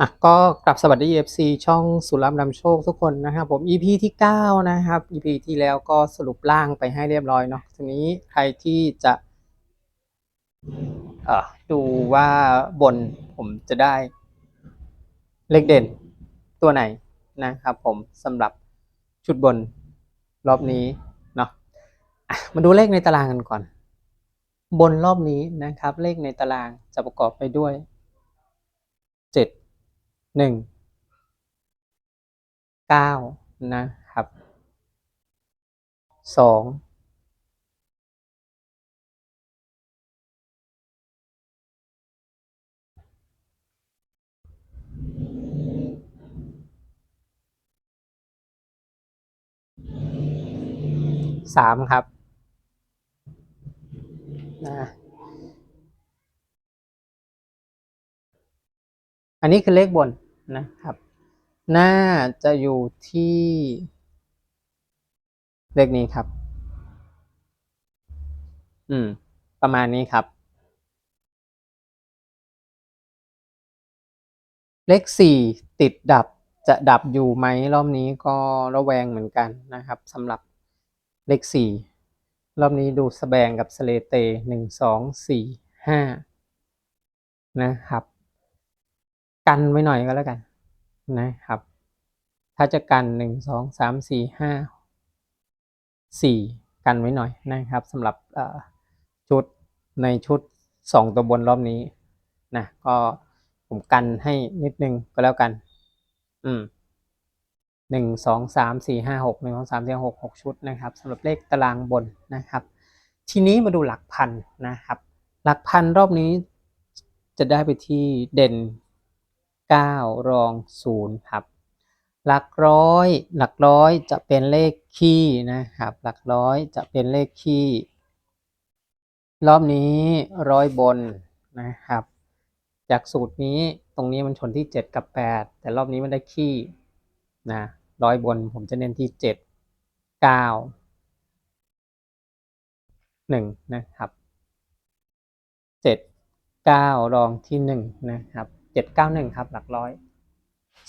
อะก็กลับสวัสดี FC ช่องสุรัมนำโชคทุกคนนะครับผม EP ที่ 9 นะครับ EP ที่แล้วก็สรุปร่างไปให้เรียบร้อยเนาะทีนี้ใครที่จะเอ่อดูว่าบนผมจะได้เลขเด่นตัวไหนนะครับผมสำหรับชุดบนรอบนี้เนาะะมาดูเลขในตารางกันก่อน บนรอบนี้นะครับ เลขในตารางจะประกอบไปด้วยเจ็ด หนึ่งเก้านะครับสองสามครับนะ อันนี้คือเลขบนนะครับ น่าจะอยู่ที่ เลขนี้ครับ อืม ประมาณนี้ครับ เลขสี่ติดดับจะดับอยู่ไหมรอบนี้ก็ระแวงเหมือนกันนะครับสำหรับเลขสี่รอบนี้ดูสแบงกับสเลเตหนึ่งสองสี่ห้านะครับ กันไว้หน่อยก็แล้วกันนะครับ ถ้าจะกันหนึ่งสองสามสี่ห้าสี่กันไว้หน่อยนะครับสำหรับชุดในชุดสองตัวบนรอบนี้นะก็ผมกันให้นิดนึงก็แล้วกัน อืมหนึ่งสองสามสี่ห้าหกหนึ่งสองสามสี่หกหกชุดนะครับสำหรับเลขตารางบนนะครับ ทีนี้มาดูหลักพันนะครับ หลักพันรอบนี้จะได้ไปที่เด่น เก้ารองศูนย์ครับ หลักร้อย หลักร้อยจะเป็นเลขคี่นะครับ หลักร้อยจะเป็นเลขคี่รอบนี้ร้อยบนนะครับ จากสูตรนี้ตรงนี้มันชนที่ 7 กับ 8 แต่รอบนี้มันได้ขี้นะร้อยบนผมจะเน้นที่ 7 9 1 นะครับ 7 9 รองที่ 1 นะครับ 7 9 1 ครับ หลักร้อย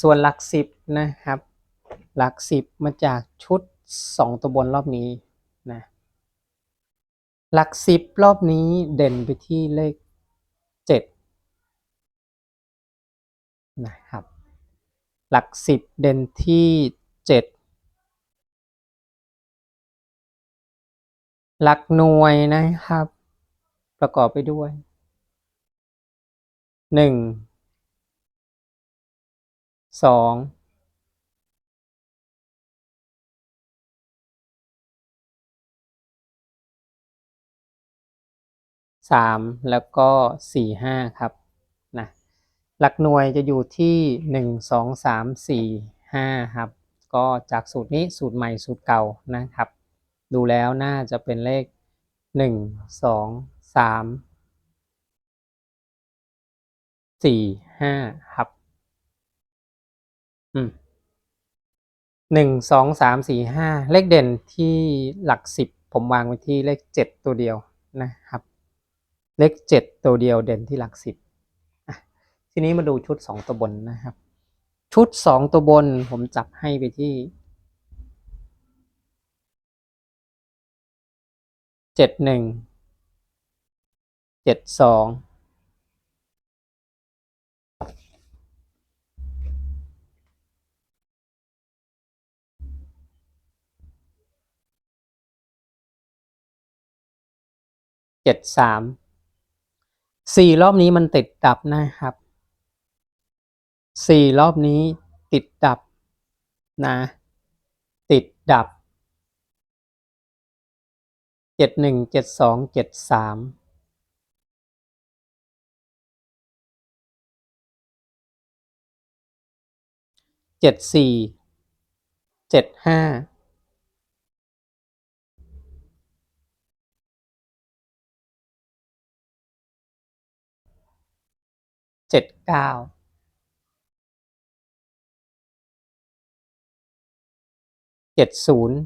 ส่วนหลัก 10 นะครับ หลัก 10 มาจากชุด 2 ตัวบนรอบนี้นะหลัก 10 รอบนี้เด่นไปที่เลข 7 นะครับ หลักสิบเด่นที่เจ็ดหลักหน่วยนะครับ ประกอบไปด้วยหนึ่ง สองสามแล้วก็สี่ห้าครับนะหลักหน่วยจะอยู่ที่หนึ่งสองสามสี่ห้าครับ ก็จากสูตรนี้สูตรใหม่สูตรเก่านะครับ ดูแล้วน่าจะเป็นเลขหนึ่งสองสามสี่ห้าครับ หนึ่งสองสามสี่ห้าเลขเด่นที่หลักสิบผมวางไว้ที่เลขเจ็ดตัวเดียวนะครับ เลขเจ็ดตัวเดียวเด่นที่หลักสิบทีนี้มาดูชุดสองตัวบนนะครับ ชุดสองตัวบนผมจับให้ไปที่เจ็ดหนึ่งเจ็ดสอง เจ็ดสามสี่รอบนี้มันติดดับนะครับสี่รอบนี้ติดดับนะ ติดดับเจ็ดหนึ่งเจ็ดสองเจ็ดสามเจ็ดสี่เจ็ดห้า เจ็ดเก้าเจ็ดศูนย์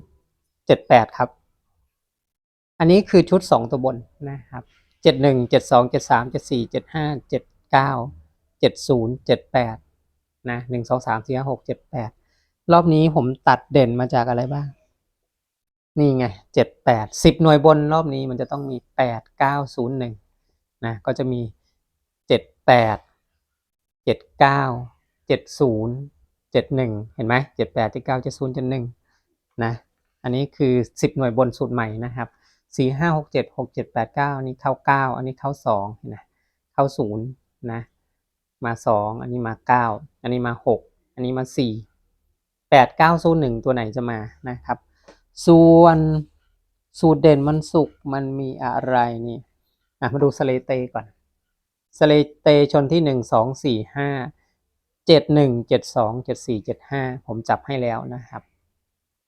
เจ็ดแปดครับ อันนี้คือชุดสองตัวบนนะครับเจ็ดหนึ่งเจ็ดสองเจ็ดสามเจ็ดสี่เจ็ดห้าเจ็ดเก้าเจ็ดศูนย์เจ็ดแปดนะหนึ่งสองสามสี่ห้าหกเจ็ดแปดรอบนี้ผมตัดเด่นมาจากอะไรบ้าง นี่ไงเจ็ดแปดสิบหน่วยบนรอบนี้มันจะต้องมีแปดเก้าศูนย์หนึ่งนะก็จะมีเจ็ดแปด เจ็ดเก้าเจ็ดศูนย์เจ็ดหนึ่งเห็นไหมเจ็ดแปดเจ็ดเก้าเจ็ดศูนย์เจ็ดหนึ่งนะอันนี้คือสิบหน่วยบนสูตรใหม่นะครับสี่ห้าหกเจ็ดหกเจ็ดแปดเก้าอันนี้เข้าเก้าอันนี้เข้าสองเห็นไหมเข้าศูนย์นะมาสองอันนี้มาเก้าอันนี้มาหกอันนี้มาสี่แปดเก้าศูนย์หนึ่งตัวไหนจะมานะครับ ส่วนสูตรเด่นมันสุกมันมีอะไรนี่อะมาดูสเลเตก่อน สเลเตชนที่หนึ่งสองสี่ห้าเจ็ดหนึ่งเจ็ดสองเจ็ดสี่เจ็ดห้าผมจับให้แล้วนะครับ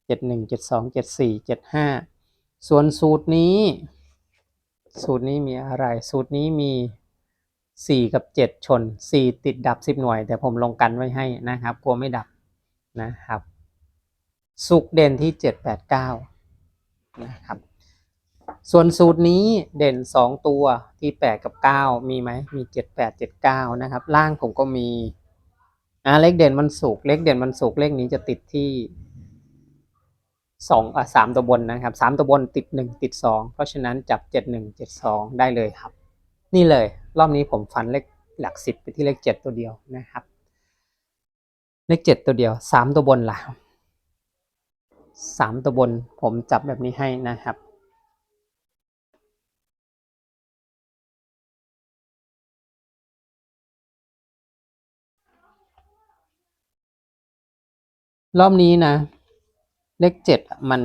เจ็ดหนึ่งเจ็ดสองเจ็ดสี่เจ็ดห้าส่วนสูตรนี้ สูตรนี้มีอะไร สูตรนี้มีสี่กับเจ็ดชนสี่ติดดับสิบหน่วย แต่ผมลงกันไว้ให้นะครับกลัวไม่ดับนะครับ สุกเด่นที่เจ็ดแปดเก้านะครับ ส่วนสูตรนี้เด่นสองตัวที่แปดกับเก้ามีไหมมีเจ็ดแปดเจ็ดเก้านะครับ ล่างผมก็มีอ่าเลขเด่นมันสุกเลขเด่นมันสุกเลขนี้จะติดที่สองอะสามตัวบนนะครับสามตัวบนติดหนึ่งติดสองเพราะฉะนั้นจับเจ็ดหนึ่งเจ็ดสองได้เลยครับ นี่เลย รอบนี้ผมฟันเลขหลักสิบไปที่เลขเจ็ดตัวเดียวนะครับ เลขเจ็ดตัวเดียวสามตัวบนล่ะสามตัวบนผมจับแบบนี้ให้นะครับ รอบนี้นะ เลขเจ็ดมัน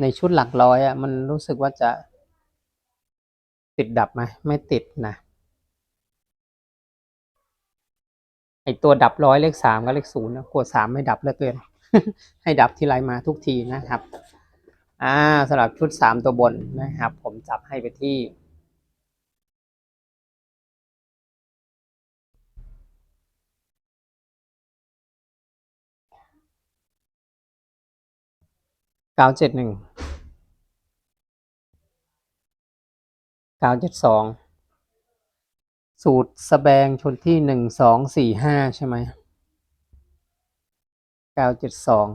ในชุดหลักร้อยอะ มันรู้สึกว่าจะติดดับไหมไม่ติดนะไอตัวดับร้อยเลขสามกับเลขศูนย์นะกลัวสามไม่ดับเลือเกิน ให้ดับที่ไรมาทุกทีนะครับ อ่าสำหรับชุดสามตัวบนนะครับ ผมจับให้ไปที่ เก้าเจ็ดหนึ่งเก้าเจ็ดสองสูตรสแบงชนที่หนึ่งสองสี่ห้าใช่ไหมเก้าเจ็ดสอง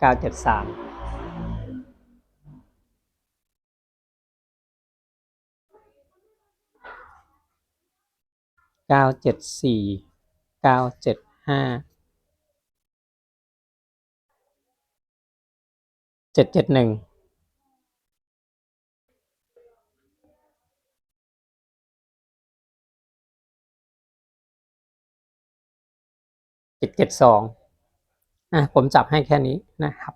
เก้าเจ็ดสามเก้าเจ็ดสี่เก้าเจ็ด ห้าเจ็ดเจ็ดหนึ่งเจ็ดเจ็ดสองอะผมจับให้แค่นี้นะครับ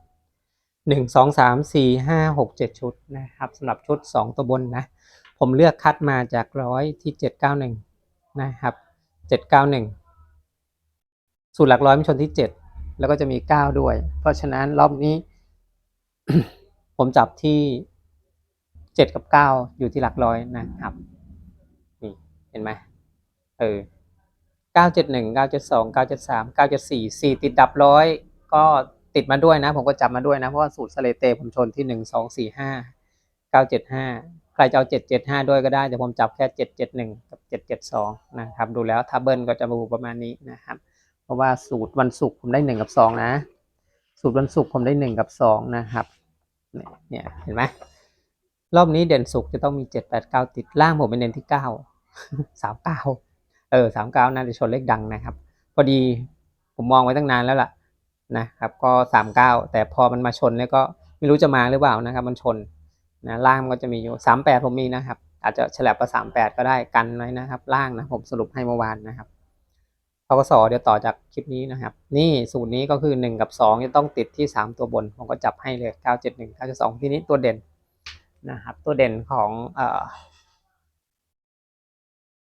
หนึ่งสองสามสี่ห้าหกเจ็ดชุดนะครับสำหรับชุดสองตัวบนนะ ผมเลือกคัดมาจากร้อยที่เจ็ดเก้าหนึ่งนะครับเจ็ดเก้าหนึ่ง สูตรหลักร้อยมันชนที่เจ็ดแล้วก็จะมีเก้าด้วย เพราะฉะนั้นรอบนี้ ผมจับที่เจ็ดกับเก้าอยู่ที่หลักร้อยนะครับนี่เห็นไหมเออเก้าเจ็ดหนึ่งเก้าเจ็ดสองเก้าเจ็ดสามเก้าเจ็ดสี่สี่ติดดับร้อยก็ติดมาด้วยนะ ผมก็จับมาด้วยนะ เพราะว่าสูตรสเลเตผมชนที่หนึ่งสองสี่ห้าเก้าเจ็ดห้าใครจะเอาเจ็ดเจ็ดห้าด้วยก็ได้ แต่ผมจับแค่เจ็ดเจ็ดหนึ่งกับเจ็ดเจ็ดสองนะครับ ดูแล้วถ้าเบิลก็จะมาประมาณนี้นะครับ ราะว่าสูตรวันศุกร์ผมได้หนึ่งกับสองนะ สูตรวันศุกร์ผมได้หนึ่งกับสองนะครับ เนี่ยเห็นไหมรอบนี้เด่นศุกร์จะต้องมีเจ็ดแปดเก้าติดล่างผมเป็นเด่นที่เก้าสามเก้าเออสามเก้าน่าจะชนเลขดังนะครับ พอดีผมมองไว้ตั้งนานแล้วล่ะนะครับ ก็สามเก้าแต่พอมันมาชนแล้วก็ไม่รู้จะมาหรือเปล่านะครับ มันชนนะล่างก็จะมีอยู่สามแปดผมมีนะครับ อาจจะฉลับไปสามแปดก็ได้กันไว้นะครับ ล่างนะผมสรุปให้เมื่อวานนะครับ กสเดี๋ยวต่อจากคลิปนี้นะครับ นี่สูตรนี้ก็คือ 1 กับ 2 จะต้องติดที่ 3 ตัวบน ผมก็จับให้เลย 971 972 ทีนี้ตัวเด่นนะครับ ตัวเด่นของอ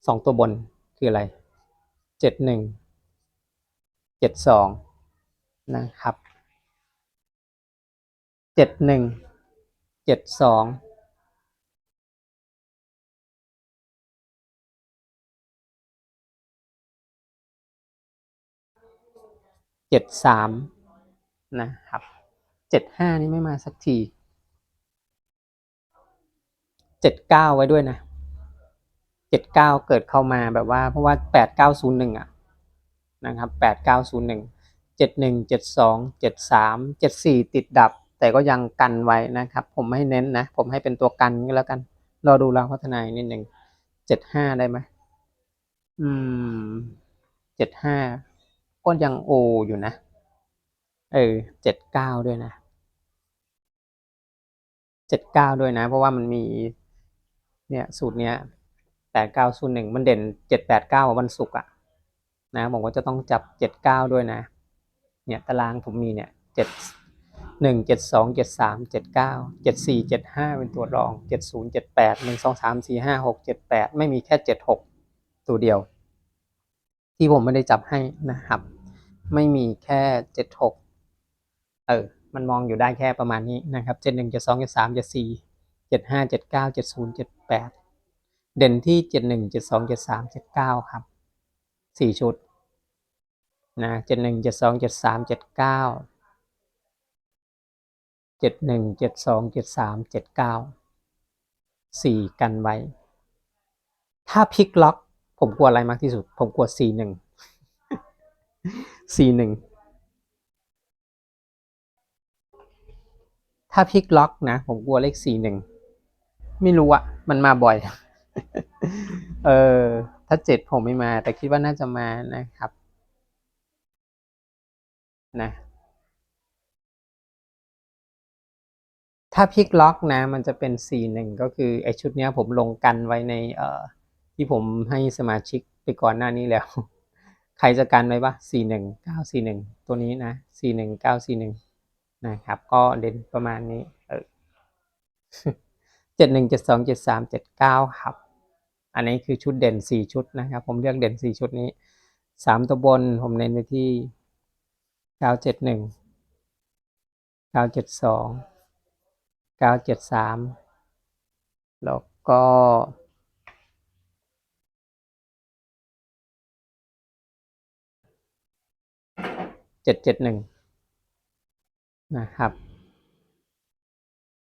สองตัวบนคืออะไร 71 72 นะครับ 71 72 จ็ดสองเจ็ดสามนะครับเจ็ดห้านี่ไม่มาสักทีเจ็ดเก้าไว้ด้วยนะเจ็ดเก้าเกิดเข้ามาแบบว่าเพราะว่าแปดเก้าศูนย์หนึ่งอะนะครับแปดเก้าศูนย์หนึ่งเจ็ดหนึ่งเจ็ดสองเจ็ดสามเจ็ดสี่ติดดับ แต่ก็ยังกันไว้นะครับ ผมไม่ให้เน้นนะ ผมให้เป็นตัวกันก็แล้วกัน รอดูเราพัฒนาอีกนิดหนึ่งเจ็ดห้าได้ไหมอืมเจ็ดห้า ก็ยังโออยู่นะ เออเจ็ดเก้าด้วยนะเจ็ดเก้าด้วยนะ เพราะว่ามันมี เนี่ยสูตรเนี้ยแปดเก้าศูนย์หนึ่งมันเด่นเจ็ดแปดเก้าวันศุกร์อะนะผมก็จะต้องจับเจ็ดเก้าด้วยนะ เนี่ยตารางผมมีเนี่ยเจ็ดหนึ่งเจ็ดสองเจ็ดสามเจ็ดเก้าเจ็ดสี่เจ็ดห้าเป็นตัวรองเจ็ดศูนย์เจ็ดแปดหนึ่งสองสามสี่ห้าหกเจ็ดแปดไม่มีแค่เจ็ดหกตัวเดียว ที่ผมไม่ได้จับให้นะครับ ไม่มีแค่เจ็ดหกเออ มันมองอยู่ได้แค่ประมาณนี้นะครับเจ็ดหนึ่งเจ็ดสองเจ็ดสามเจ็ดสี่เจ็ดห้าเจ็ดเก้าเจ็ดศูนย์เจ็ดแปดเด่นที่เจ็ดหนึ่งเจ็ดสองเจ็ดสามเจ็ดเก้าครับสี่ชุดนะเจ็ดหนึ่งเจ็ดสองเจ็ดสามเจ็ดเก้าเจ็ดหนึ่งเจ็ดสองเจ็ดสามเจ็ดเก้าสี่กันไว้ ถ้าพลิกล็อก ผมกลัวอะไรมากที่สุด ผมกลัวสี่หนึ่ง สี่หนึ่งถ้าพลิกล็อกนะ ผมกลัวเลขสี่หนึ่งไม่รู้อะมันมาบ่อย เออ ถ้าเจ็ดผมไม่มา แต่คิดว่าน่าจะมานะครับ นะ ถ้าพลิกล็อกนะ มันจะเป็นสี่หนึ่งก็คือไอชุดเนี้ยผมลงกันไว้ใน เอ่อ ที่ผมให้สมาชิกไปก่อนหน้านี้แล้ว ใครจะกันไว้ปะสี่หนึ่งเก้าสี่หนึ่งตัวนี้นะสี่หนึ่งเก้าสี่หนึ่งนะครับ ก็เด่นประมาณนี้ เออเจ็ดหนึ่งเจ็ดสองเจ็ดสามเจ็ดเก้าครับ อันนี้คือชุดเด่นสี่ชุดนะครับ ผมเลือกเด่นสี่ชุดนี้สามตัวบนผมเน้นไปที่เก้าเจ็ดหนึ่งเก้าเจ็ดสองเก้าเจ็ดสามแล้วก็ เจ็ดเจ็ดหนึ่งนะครับ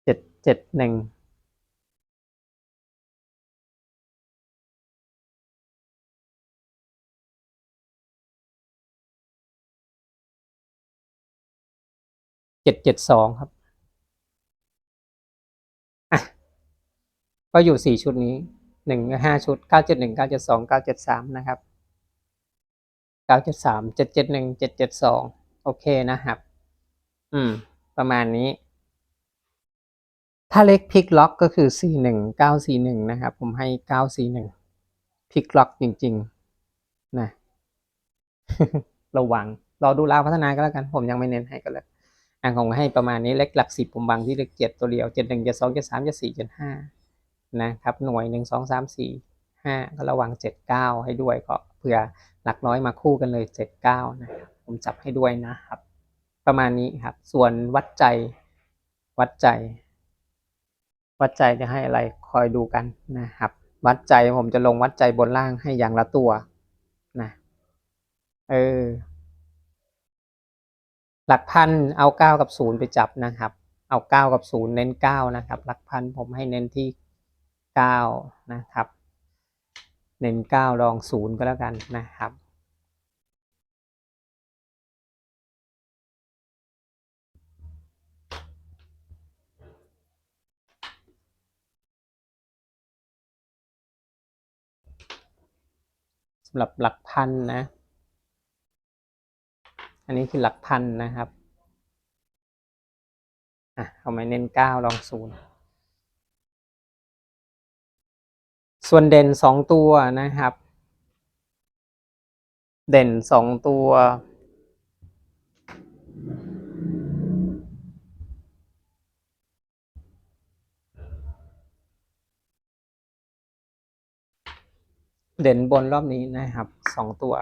เจ็ดเจ็ดหนึ่งเจ็ดเจ็ดสองครับอะก็อยู่สี่ชุดนี้หนึ่งห้าชุดเก้าเจ็ดหนึ่งเก้าเจ็ดสองเก้าเจ็ดสามนะครับ เก้าเจ็ดสามเจ็ดเจ็ดหนึ่งเจ็ดเจ็ดสองโอเคนะครับ อืม ประมาณนี้ ถ้าเล็กพลิกล็อกก็คือสี่หนึ่งเก้าสี่หนึ่งนะครับ ผมให้เก้าสี่หนึ่งพลิกล็อกจริง ๆ นะ ระวัง รอดูราวพัฒนาก็แล้วกัน ผมยังไม่เน้นให้ก็เลยอ่างของให้ประมาณนี้เลขหลักสิบผมบังที่เลขเจ็ดตัวเดียวเจ็ดหนึ่งเจ็ดสองเจ็ดสามเจ็ดสี่เจ็ดห้านะครับ หน่วยหนึ่งสองสามสี่ห้าก็ระวังเจ็ดเก้าให้ด้วยก็ เผื่อหลักร้อยมาคู่กันเลยเจ็ดเก้านะครับผมจับให้ด้วยนะครับ ประมาณนี้ครับ ส่วนวัดใจวัดใจ วัดใจจะให้อะไรคอยดูกันนะครับ วัดใจผมจะลงวัดใจบนล่างให้อย่างละตัวนะเออหลักพันเอาเก้ากับศูนย์ไปจับนะครับ เอาเก้ากับศูนย์เน้นเก้านะครับ หลักพันผมให้เน้นที่เก้านะครับ เน้นเก้ารองศูนย์ก็แล้วกันนะครับ สำหรับหลักพันนะ อันนี้คือหลักพันนะครับ อะเอามาเน้นเก้าลองศูนย์ ส่วนเด่นสองตัวนะครับ เด่นสองตัว เด่นบนรอบนี้นะครับสองตัว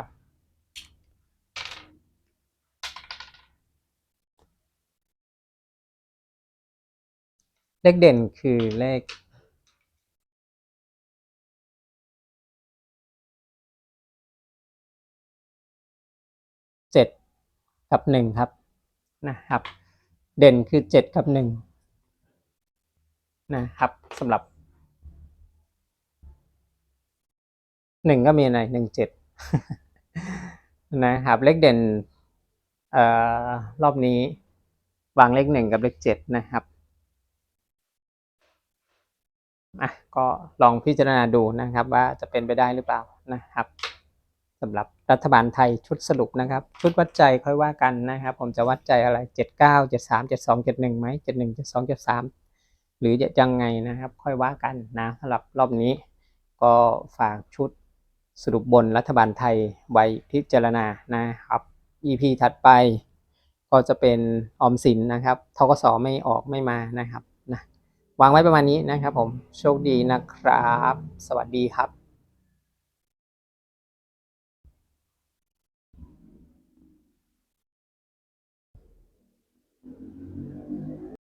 เลขเด่นคือเลข กับหนึ่งครับนะครับ เด่นคือเจ็ดกับหนึ่งนะครับสำหรับหนึ่งก็มีอะไรหนึ่งเจ็ดนะครับเลขเด่นเอ่อรอบนี้วางเลขหนึ่งกับเลขเจ็ดนะครับอะก็ลองพิจารณาดูนะครับว่าจะเป็นไปได้หรือเปล่านะครับ สำหรับรัฐบาลไทยชุดสรุปนะครับ ชุดวัดใจค่อยว่ากันนะครับ ผมจะวัดใจอะไรเจ็ดเก้าเจ็ดสามเจ็ดสองเจ็ดหนึ่งไหมเจ็ดหนึ่งเจ็ดสองเจ็ดสามหรือจะยังไงนะครับ ค่อยว่ากันนะสำหรับรอบนี้ ก็ฝากชุดสรุปบนรัฐบาลไทยไว้พิจารณานะครับ EP ถัดไป ก็จะเป็นออมสินนะครับทกสไม่ออกไม่มานะครับนะวางไว้ประมาณนี้นะครับผมโชคดีนะครับ สวัสดีครับ